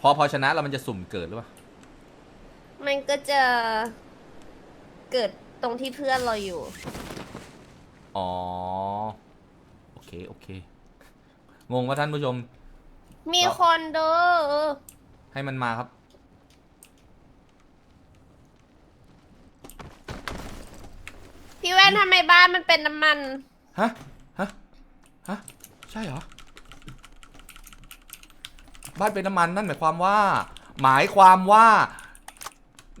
พอพอชนะแล้วมันจะสุ่มเกิดหรือเปล่า มันก็จะเกิดตรงที่เพื่อนเราอยู่ อ๋อ โอเค โอเค งงว่าท่านผู้ชม มีคนเด้อให้มันมาครับ พี่แว่นทำไมบ้านมันเป็นน้ำมัน ฮะ ฮะ ฮะ ใช่เหรอ บ้านเป็นน้ำมันนั่นหมายความว่า หมายความว่า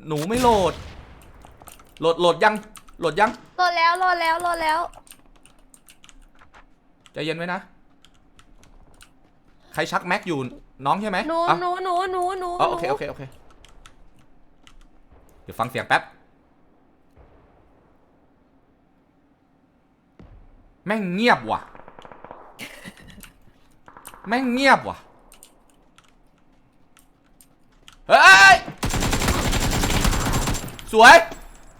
หนูไม่โหลด โหลดโหลดยังโหลดยังโหลดแล้วโหลดแล้วโหลดแล้ว ใจเย็นไว้นะ ใครชักแม็กอยู่น้องใช่ไหมหนูอะหนูหนูหนูหนูอ๋อโอเคหนูโอเคโอเคเดี๋ยวฟังเสียงแป๊บ แม่งเงียบว่ะ แม่งเงียบว่ะ เฮ้ย สวย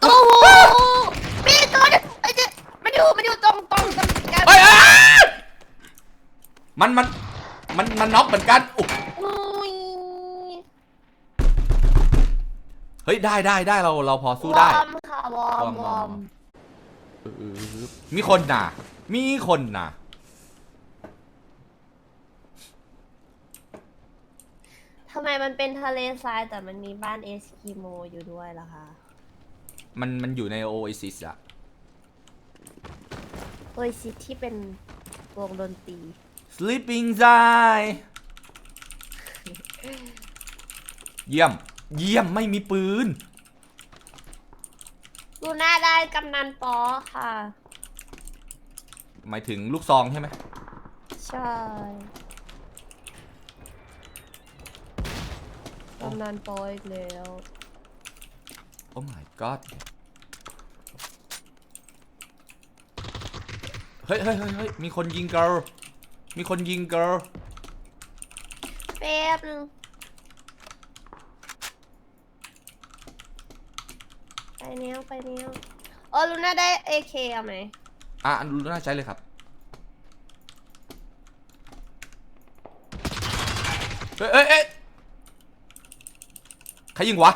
โอ้โหมีตัวเดียวเอ้ยเจ๊มันอยู่มันอยู่ตรงตรงตรงกลางเฮ้ยเอ้ยมันมันมันมันน็อกเหมือนกันอุ๊ยอุ้ยเฮ้ยได้ได้ได้เราเราพอสู้ได้ วอร์มค่ะวอร์มวอร์มเออมีคนน่ะ มีคนน่ะ ทำไมมันเป็นทะเลทรายแต่มันมีบ้านเอสกิโมอยู่ด้วยล่ะคะมันมันอยู่ในโอเอซิสอะโดยซิที่เป็นวงดนตรี Sleeping Giant เยี่ยม เยี่ยมไม่มีปืนลูน่าได้กำนันปอค่ะ หมายถึงลูกซองใช่ไหม ใช่ำนันปออีกแล้ว โอ้ my god เฮ้ยเฮ้ยเฮ้ยเฮ้ยมีคนยิงเกิร์ลมีคนยิงเกิร์ลแป๊บนึงไปเนี้ยไปเนี้ยเออลูน่าได้เอเคเอาไหมอะอันรู้น่าใช้เลยครับ เฮ้ยเอ้ยเอ้ยใค รยิงวะ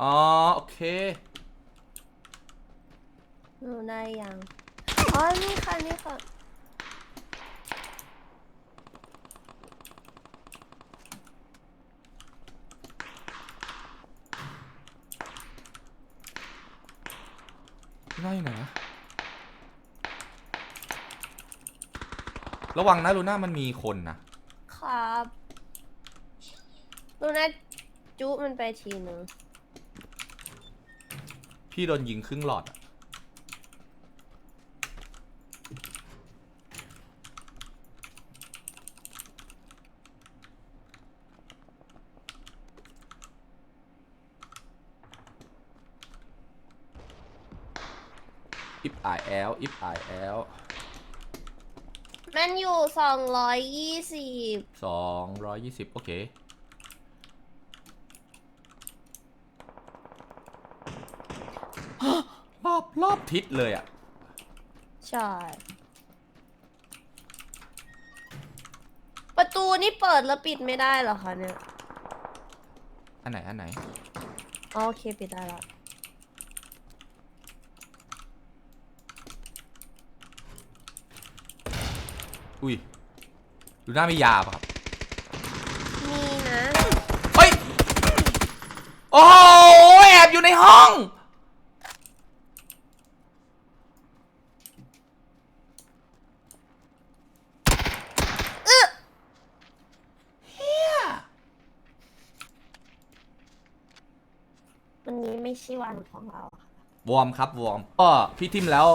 อ๋อโอเคหนูได้ยัง อ๋อ นี่ค่ะ นี่ค่ะลูน่าอยู่ไหนวะ ระวังนะลูน่ามันมีคนนะครับลูน่าจุมันไปทีนึงพี่โดนยิงครึ่งหลอดอะอิฟไอแอลอิฟไอแอล มันอยู่สองร้อยยี่สิบสองร้อยยี่สิบโอเค รอบรอบทิศเลยอะ ใช่ ประตูนี่เปิดแล้วปิดไม่ได้เหรอคะเนี่ย อันไหน อันไหน อ๋อโอเคปิดได้ละ อุ้ยดูหน้าไม่ยาป่ะครับมีนะเฮ้ยโอ้โหแอบอยู่ในห้องเฮียวันนี้ไม่ใช่วันของเราค่ะวอร์มครับวอร์มก็พี่ทิมแล้ว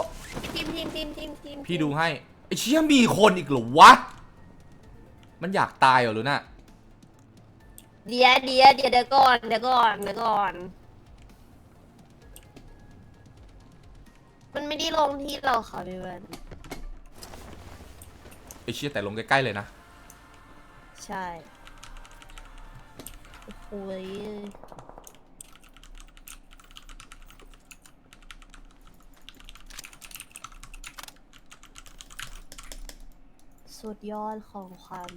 ทีมทีมทีมทีมทีมพี่ดูให้ไอ้ เชี่ยมีคนอีกเหรอวะ มันอยากตายเหรอลูน่าเดี๋ยวเดี๋ยวเดี๋ยวเดี๋ยวก่อนเดี๋ยวก่อนเดี๋ยวก่อน มันไม่ได้ลงที่เราค่ะพี่เวนไอ้เชี่ยแต่ลงใกล้ๆเลยนะ ใช่โอ้ย สุดยอดของความ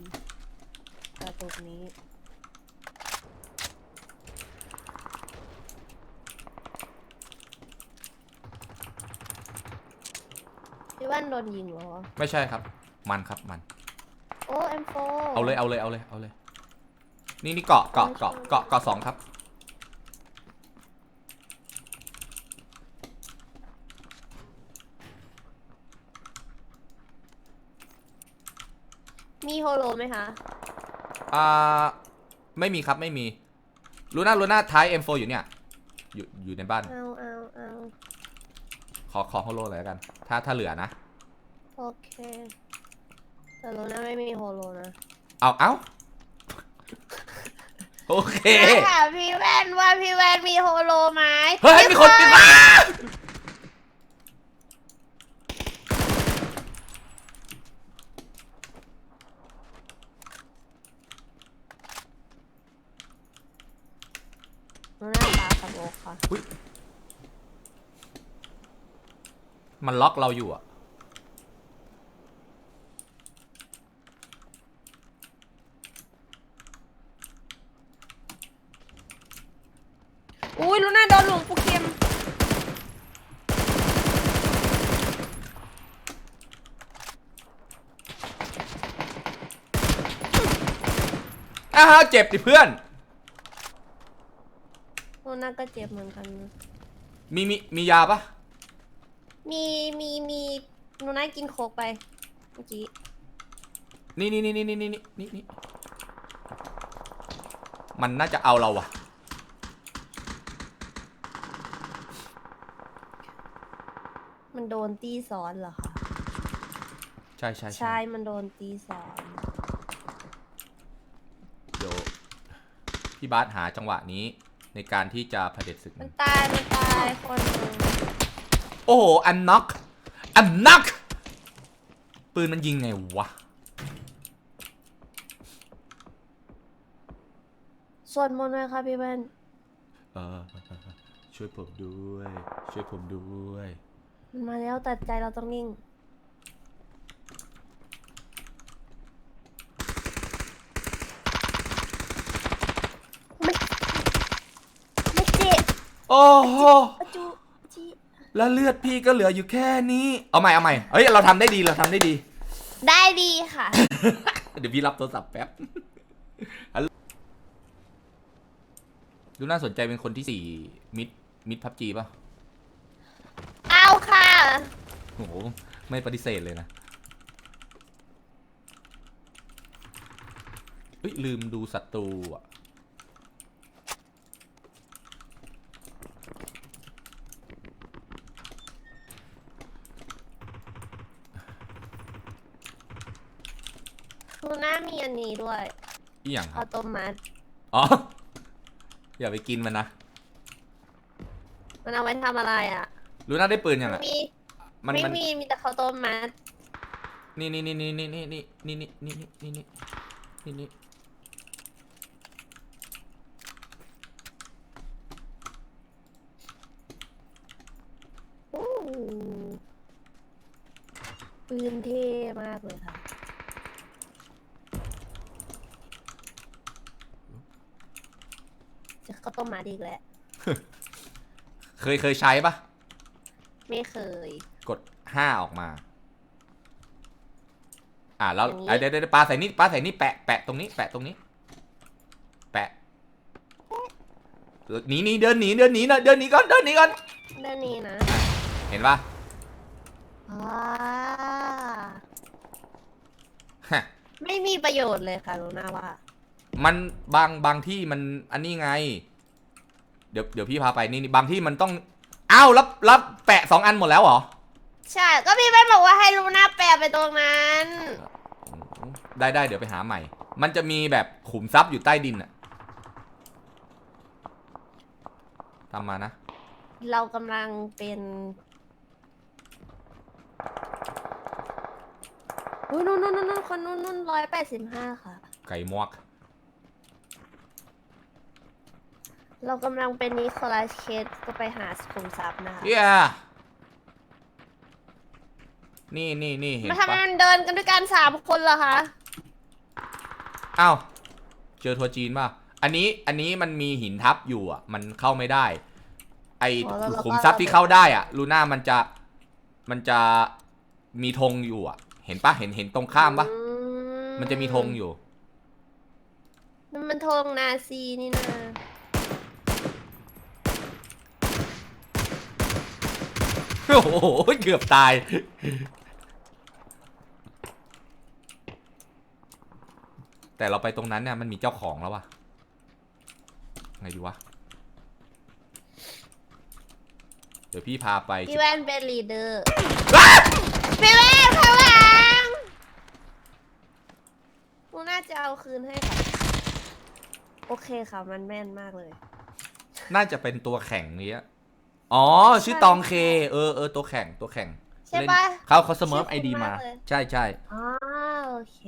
กระตุกนี้ พี่แว่นโดนยิงเหรอ ไม่ใช่ครับ มันครับมัน โอ้ M4 เอาเลยเอาเลยเอาเลยเอาเลย นี่นี่เกาะเกาะเกาะเกาะเกาะสองครับ มีโฮโลไหมคะอ่าไม่มีครับไม่มีลูน่าลูน่าท้าย M4 อยู่เนี่ย อยู่อยู่ในบ้าน เอาเอาเอาขอขอโฮโลเลยแล้วกัน ถ้าถ้าเหลือนะ โอเคแต่โลน่าไม่มีโฮโลนะเอาเอาโอเค ถามพี่แว่นว่าพี่แว่นมีโฮโลไหมเฮ้ย มีคนมีมาโล น่าปลาสโมกค่ะ มันล็อกเราอยู่อะอุ้ยโลน่าโดนหลวงปูเข็มอ้าวเจ็บดิเพื่อน โลน่าก็เจ็บเหมือนกันนะมีมีมียาปะมีมีมีโลน่ากินโคกไปเมื่อกี้นี่นี่นี่นี่นี่นี่นี่นี่มันน่าจะเอาเราว่ะมันโดนตีซ้อนเหรอคะใช่ใช่ใช่มันโดนตีซ้อนเดี๋ยวพี่บาสหาจังหวะนี้ ในการที่จะเผด็จศึกมัมันนตาย มันตายคนหนึ่งโอ้โหอันน็อกอันน็อกปืนมันยิงไงวะส่วนมนต์ไหมคะพี่แว่นเออช่วยผมด้วย ช่วยผมด้วย มันมาแล้วแต่ใจเราต้องนิ่ง ไม่ไม่เจ็บ โอ้โหอะจูจีแล้วเลือดพี่ก็เหลืออยู่แค่นี้ เอาใหม่เอาใหม่เฮ้ยเราทำได้ดีเราทำได้ดี ได้ดีค่ะ เดี๋ยวพี่รับโทรศัพท์แป๊บฮัลโหลดูน่าสนใจเป็นคนที่สี่มิดมิดพับจีป่ะ เอาค่ะ โอ้โห ไม่ปฏิเสธเลยนะเฮ้ยลืมดูศัตรูอะ มีอันนี้ด้วยอีหยังคข้ารัวบต้มมัดอ๋อ อย่าไปกินมันนะมันเอาไว้ทำอะไรอะรู้น่าได้ปืนยังอะมีมันไม่มันมีมีแต่ข้าวต้มมัดนี่นี่นี่นี่นี่นี่นี่นี่นี่นี่นี่นี่นี่นี่อู้ปืนเท่มากเลยค่ะ จะข้าวต้มมัดอีกแล้วเคยเคยใช้ปะไม่เคย กดห้าออกมา อ่าแล้วอย่างนี้อะเดี๋ยวเดี๋ยวปลาใส่นี่ปลาใส่นี่แปะแปะตรงนี้ แปะตรงนี้ แปะหนีหนีเดินหนีเดินหนีนะเดินหนีก่อนเดินหนีก่อนเรื่องนี้นะเห็นปะอ่าฮะ ไม่มีประโยชน์เลยค่ะลูน่าว่า มันบางบางที่มันอันนี้ไง เดี๋ยวเดี๋ยวพี่พาไปนี่นี่บางที่มันต้องอ้าวแล้วแล้วแปะสองอันหมดแล้วเหรอใช่ ก็พี่แม่บอกว่าให้ลูน่าแปลไปตรงนั้น ได้ได้เดี๋ยวไปหาใหม่ มันจะมีแบบขุมทรัพย์อยู่ใต้ดินอะตามมานะ เรากำลังเป็นอุ้ยนู่นนู่นนู่นคนนู่นนู่นร้อยแปดสิบห้าค่ะ ไก่มวก เรากำลังเป็นนิโคลัสเคสก็ไปหาขุมทรัพย์นะคะเย้นี่นี่นี่เห็นมาทำไมปะมันเดินกันด้วยกันสามคนเหรอคะอ้าวเจอทัวร์จีนป่ะ อันนี้อันนี้มันมีหินทับอยู่อะ มันเข้าไม่ได้ ไออ๋อแล้วเราก็ขุมทรัพย์ที่เข้าได้อะ ลูน่ามันจะมันจะมีธงอยู่อะ เห็นปะเห็นเห็นตรงข้ามปะอืมันจะมีธงอยู่นั่นมันธงนาซีนี่นะ อ้โห เกือบตาย แต่เราไปตรงนั้นเนี่ยมันมีเจ้าของแล้ววะไงดีวะ เดี๋ยวพี่พาไปพี่แว่นเป็นลีดเดอร์อ้าพี่แว่นข้างหลังกูน่าจะเอาคืนให้ค่ะ โอเคค่ะ มันแม่นมากเลย น่าจะเป็นตัวแข่งเนี้ย อ๋อ ชื่อตองเค เออเออตัวแข่งตัวแข่งใช่เล่นปะเขาเขาเสมอชื่อไอดีคุ้นมามากเลย ใช่ใช่อ๋อโอเค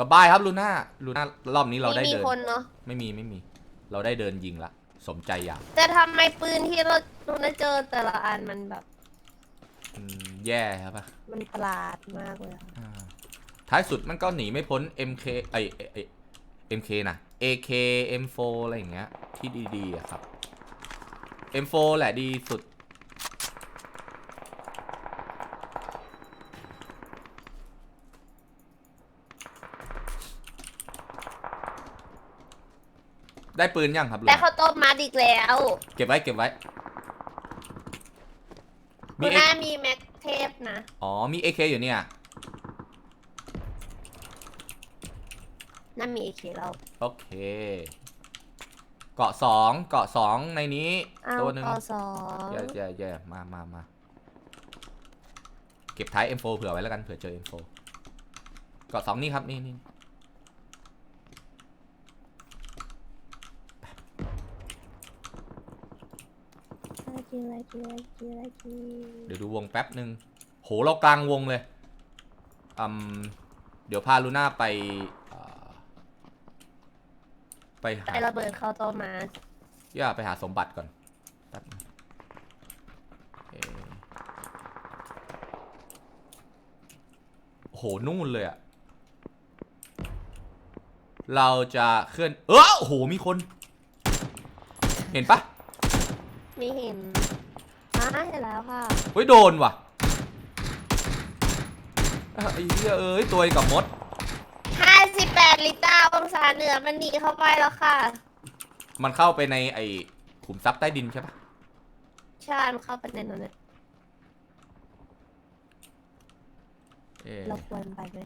สบายครับลูน่าลูน่ารอบนี้เราได้มีเดิน คนเนาะไม่มีไม่มี เราได้เดินยิงละ สมใจอยากแต่ทำไมปืนที่เราเราเจอแต่ละอันมันแบบ อืมแย่ครับปะมันประหลาดมากเลยอะอ่าท้ายสุดมันก็หนีไม่พ้น MK ไอไอไอ้ MK นะ AK M4 อะไรอย่างเงี้ย ที่ดีๆอะครับ M4 แหละดีสุด ได้ปืนยังครับลุงแต่เขาวต้มมัดอีกแล้วเก็บไว้เก็บไว้ มี คุณเอน่ามีแม็กเทปนะ อ๋อมี AK อยู่เนี่ย น่ามีเอเคแล้ว โอเค เกาะสองเกาะสองในนี้ อ้าวตัวหนึ่งปสองแย่แย่แย่มามามาเก็บท้าย M4 เผื่อไว้แล้วกันเผื่อเจอ M4 เกาะสองนี่ครับ นี่นี่อะไรกินอะไรกินอะไรกินอะไรกินเดี๋ยวดูวงแป๊บหนึ่งโหเรากลางวงเลยอืมเดี๋ยวพาลูน่าไปเอ่อ ไปหาไอระเบิดเข้าต้มมัดย่าไปหาสมบัติก่อนแป๊บนึงเอ่อโอ้โหนู่นเลยอะเราจะเคลื่อน เออโอ้โห มีคน เห็นปะไม่เห็นอ่าเห็นแล้วค่ะเฮ้ย โดนว่ะอะไอ้เหี้ยเอ้ย ตัวกับมด 58ลิตรองศาเหนือมันหนีเข้าไปแล้วค่ะ มันเข้าไปในไอ้ขุมทรัพย์ใต้ดินใช่ปะใช่มันเข้าไปในนั้นเนี่ยเอ๊ะเราควรไปไหม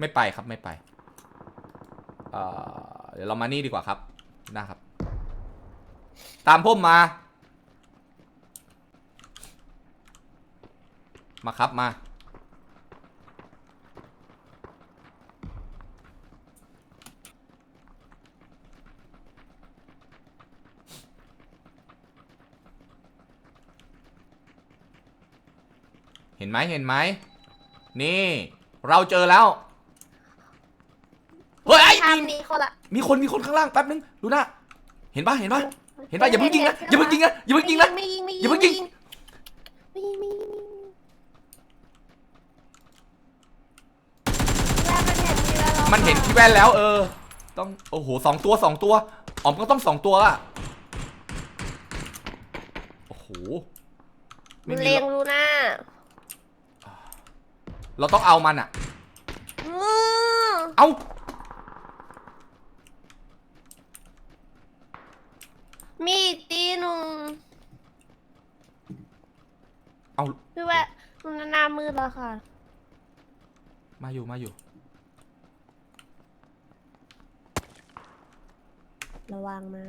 ไม่ไปครับไม่ไปเอ่อเดี๋ยวเรามานี่ดีกว่าครับนะครับ ตามพุ่มมา มาครับมา ห็นไหมเห็นไหมนี่ เราเจอแล้วเฮ้ยไอ้มีทำนี้คนละ มีคนมีคนข้างล่างแป๊บนึงดูนะเห็นปะเห็นปะเห็นปะอย่าเพิ่งยิงนะอย่าเพิ่งยิงนะอย่าเพิ่งยิงนะ ไม่ยิงไม่ยิงอย่าเพิ่งยิง ไม่ยิงไม่ยิงไม่ยิงไม่ยิงแล้วมันเห็นที่แว่นเรามันเห็นที่แว่นแล้วเออ ต้องโอ้โหสองตัวสองตัวอ๋อมก็ต้องสองตัวอะโอ้โหมัไม่นมีเลงรูน่า เราต้องเอามันอะอื้อเอามีอีกตีหนึ่งเอาพี่แว่มันหน้ามืดแล้วค่ะ มาอยู่มาอยู่ ระวังนะ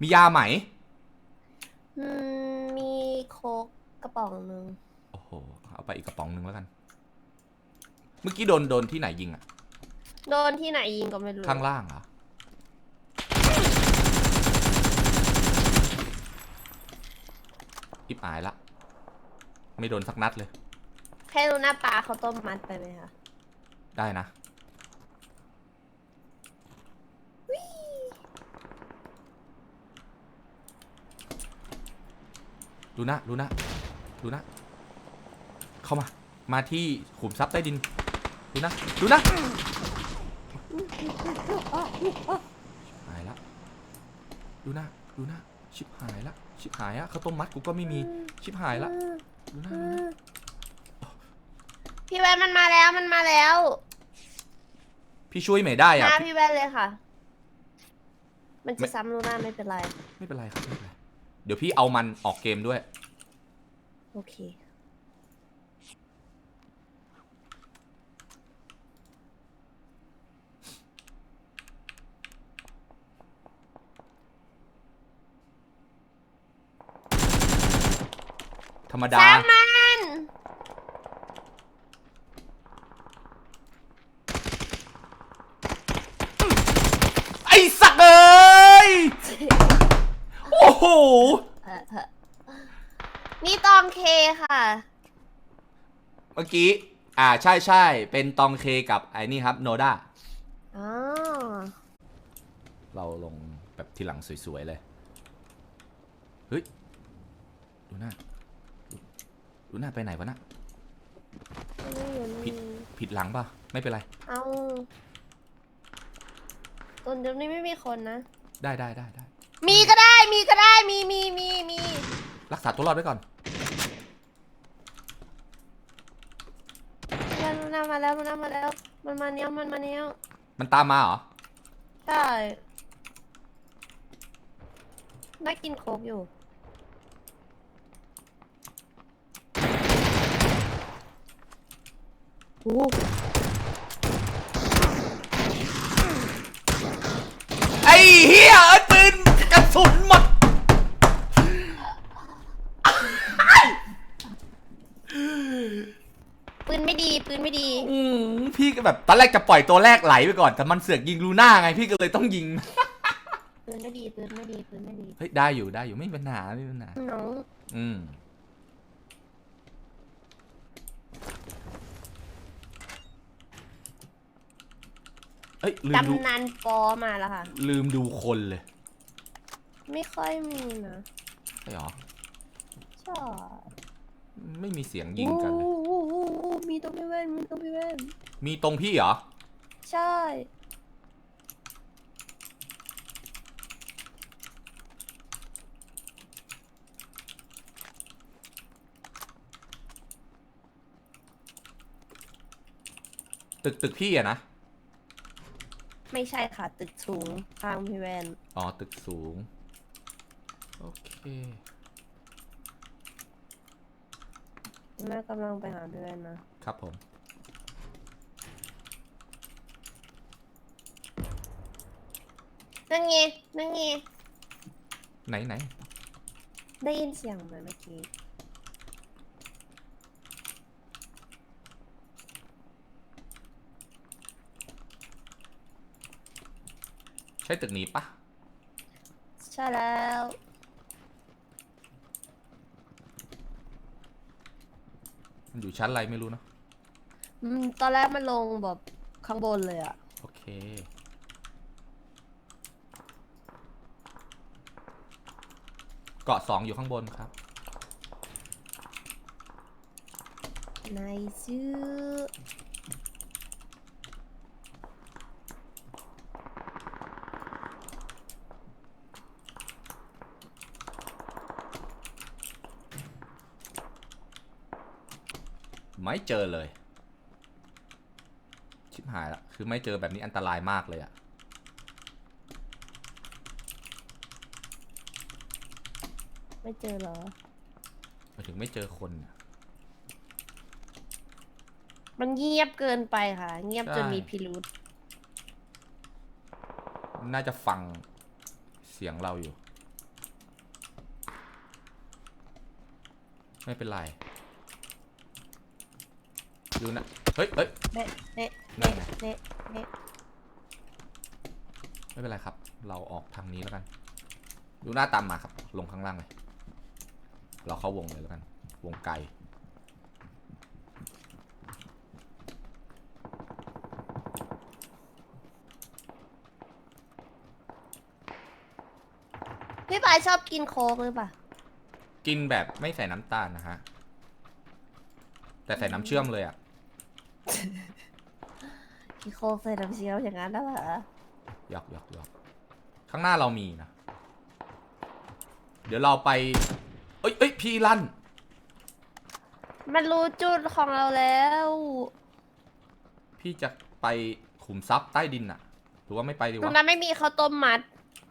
มียาไหม อืมมีโคกกระป๋องหนึ่งโอ้โห เอาไปอีกกระป๋องหนึ่งแล้วกัน เมื่อกี้โดนโดนที่ไหนยิงอะโดนที่ไหนยิงก็ไม่รู้ข้างล่างเหรอ อิบอายละ ไม่โดนสักนัดเลยให้รูน่าปลาเขาวต้มมัดไปไหมคะได้นะ ดูนะดูนะดูนะเข้ามา มาที่ขุมทรัพย์ใต้ดินดูนะดูนะหายละดูนะดูนะชิบหายละชิบหายอะข้าวต้มมัดกูก็ไม่มีชิบหายละดูนะดูนะพี่แวนมันมาแล้วมันมาแล้ว พี่ช่วยไม่ได้อะมาพี่พี่แวนเลยค่ะ มันไม่จะซ้ำลูน่าไม่เป็นไร ไม่เป็นไรครับไม่ เป็นไรเดี๋ยวพี่เอามันออกเกมด้วย โอเค ธรรมดา สร้างมัน ไอ้สักเอ้ย โอ้โหเออเออนี่ตองเคค่ะ เมื่อกี้ อ่าใช่ใช่เป็นตองเคกับไอ้นี่ครับโนด้าอ๋อ เราลงแบบทีหลังสวยๆเลย เฮ้ย ดูหน้า ดูดูหน้าไปไหนวะน่ะไม่อยู่ผิดนี่ผิดหลังป่ะ ไม่เป็นไร เอาตอนเดี๋ยวนี้ไม่มีคนนะ ได้ได้ได้ได้ มีก็ได้มีก็ได้มีมีมีมีรักษาตัวรอดไว้ก่อนมันมามาแล้วมันมาแล้ว มันมาเนี้ยมันมาเนี้ยมันตามมาเหรอ ใช่น่ากินโคกอยู่ โอ้ไอ้เฮียเอ้ยปืนกระสุนหมด ปืนไม่ดี ปืนไม่ดี อืมพี่ก็ แบบตอนแรกจะปล่อยตัวแรกไหลไปก่อนแต่มันเสือกยิงลูน่าไงพี่ก็เลยต้องยิง ปืนไม่ดีปืนไม่ดีปืนไม่ดีเฮ้ยได้อยู่ได้อยู่ไม่มีปัญหาไม่มีปัญหา น้องอืม เอ้ยลืมดู กำนันปอมาแล้วค่ะ ลืมดูคนเลยไม่ค่อยมีนะใช่หรอใช่ไม่มีเสียงยิงกันเลยโอ้โหโอ้โหโอ้โหมีตรงพี่แว่นมีตรงพี่แว่น มีตรงพี่เหรอ ใช่ ตึกตึกพี่อะนะ ไม่ใช่ค่ะ ตึกสูงข้างพี่แว่นอ๋อ ตึกสูง โอเค แม่กำลังไปหาพี่แว่นนะครับผม นั่นไงนั่นไงไหนไหนได้ยินเสียงไหมเมื่อกี้ใช่ตึกนี้ปะใช่แล้วมันอยู่ชั้นอะไรไม่รู้เนอะอืมตอนแรกมันลงแบบข้างบนเลยอะโอเค เกาะสองอยู่ข้างบนครับ นายชื่อไม่เจอเลย ชิบหายละคือไม่เจอแบบนี้อันตรายมากเลยอะ ไม่เจอเหรอหมายถึงไม่เจอคนอะมันเงียบเกินไปค่ะ เงียบจนใช่ มีพิรุษน่าจะฟังเสียงเราอยู่ ไม่เป็นไรดูนะ เฮ้ยเฮ้ย เนะเนะนั่เนะนไง เนะเนะไม่เป็นไรครับ เราออกทางนี้แล้วกัน ดูหน้าตามมาครับ ลงข้างล่างเลย เราเข้าวงเลยแล้วกัน วงไกลพี่ปายชอบกินโค้กหรือเปล่า กินแบบไม่ใส่น้ำตาลนะฮะ แต่ใส่น้ำเชื่อมเลยอะกินโค้กใส่น้ำเชื่อมอย่างนั้นแล้เหรอหยอกหยอกหยอกข้างหน้าเรามีนะ เดี๋ยวเราไป อ้ยเอ้ยพี่ลั่น มันรู้จุดของเราแล้ว พี่จะไปขุมทรัพย์ใต้ดินอะหรือว่าไม่ไปดีตรงวะ นั้นไม่มีข้าวต้มมัด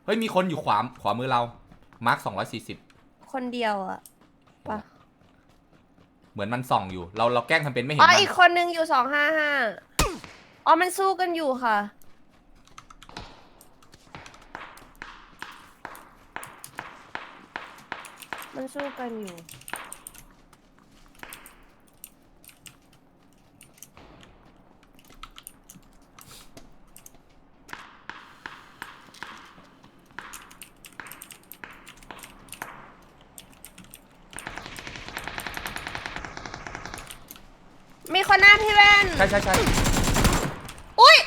เฮ้ยมีคนอยู่ขวาขวามือเรา มาร์คสองร้อยสี่สิบคนเดียวอะปะเหมือนมันส่องอยู่ เราเราแกล้งทำเป็นไม่เห็นอ๋อมันอีกคนนึงอยู่สองห้าห้าอ๋อมันสู้กันอยู่ค่ะ มันสู้กันอยู่ มีคนหน้าพี่แว่น ใช่ใช่ใช่อุ้ย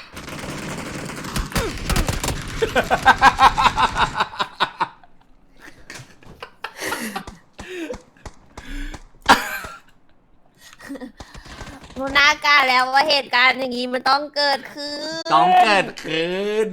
รู้หน้ากล้า แล้วว่าเหตุการณ์อย่างนี้มันต้องเกิดขึ้น ต้องเกิดขึ้น